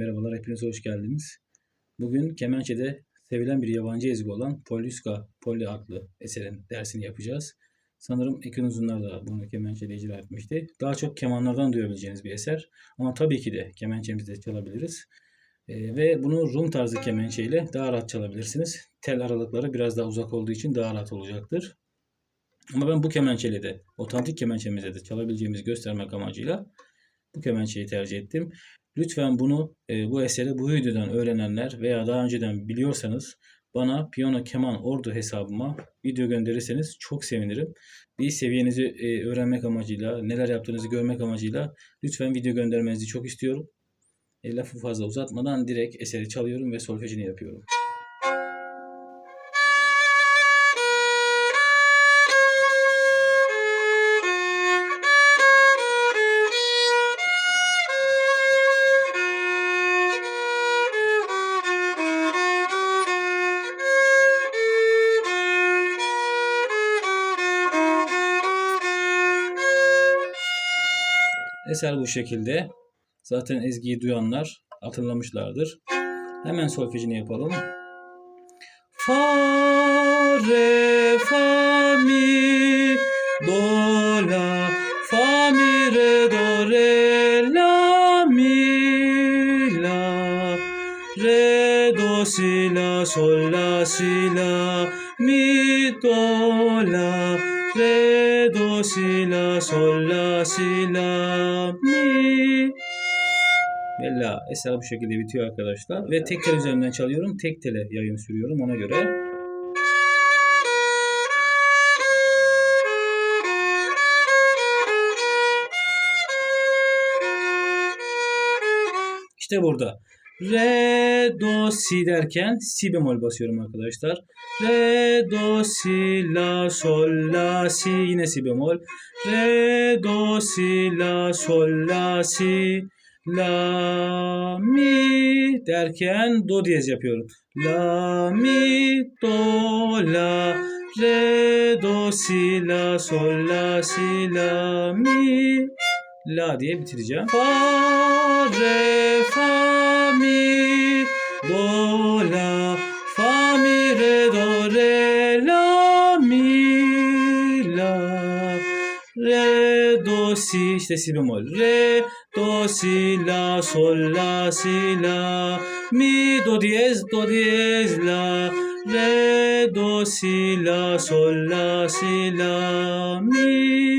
merhabalar, hepiniz hoş geldiniz. Bugün kemençede sevilen bir yabancı ezgi olan Poljuska Polly adlı eserin dersini yapacağız. Sanırım Ekin Uzunlar da bunu kemençede icra etmişti. Daha çok kemanlardan duyabileceğiniz bir eser. Ama tabii ki de kemençemizde çalabiliriz. Ee, ve bunu Rum tarzı kemençe ile daha rahat çalabilirsiniz. Tel aralıkları biraz daha uzak olduğu için daha rahat olacaktır. Ama ben bu kemençeyle de, otantik kemençemizde de çalabileceğimizi göstermek amacıyla bu kemençeyi tercih ettim. Lütfen bunu e, bu eseri bu videodan öğrenenler veya daha önceden biliyorsanız bana piyano keman ordu hesabıma video gönderirseniz çok sevinirim. Bir seviyenizi e, öğrenmek amacıyla, neler yaptığınızı görmek amacıyla lütfen video göndermenizi çok istiyorum. E, lafı fazla uzatmadan direkt eseri çalıyorum ve solfejini yapıyorum. Eser bu şekilde. Zaten ezgiyi duyanlar hatırlamışlardır. Hemen solfejini yapalım. Fa, re, fa, mi, do, la, fa, mi, re, do, re, la, mi, la, re, do, si, la, sol, la, si, la, mi, do, la, re, do, si, la, sol, la, si, la, mi. Ve. Eser bu şekilde bitiyor arkadaşlar. Ve tek tel üzerinden çalıyorum. Tek tele yayın sürüyorum ona göre. İşte burada. Re, do, si derken si bemol basıyorum arkadaşlar. Re, do, si, la, sol, la, si. Yine si bemol. Re, do, si, la, sol, la, si. La, mi derken do diyez yapıyorum. La, mi, do, la. Re, do, si, la, sol, la, si, la, mi. La diye bitireceğim. Fa, re, fa, mi, do, la, fa, mi, re, do, re, la, mi, la, re, do, si, işte si bemol, re, do, si, la, sol, la, si, la, mi, do diyez, do diyez, la, re, do, si, la, sol, la, si, la, mi.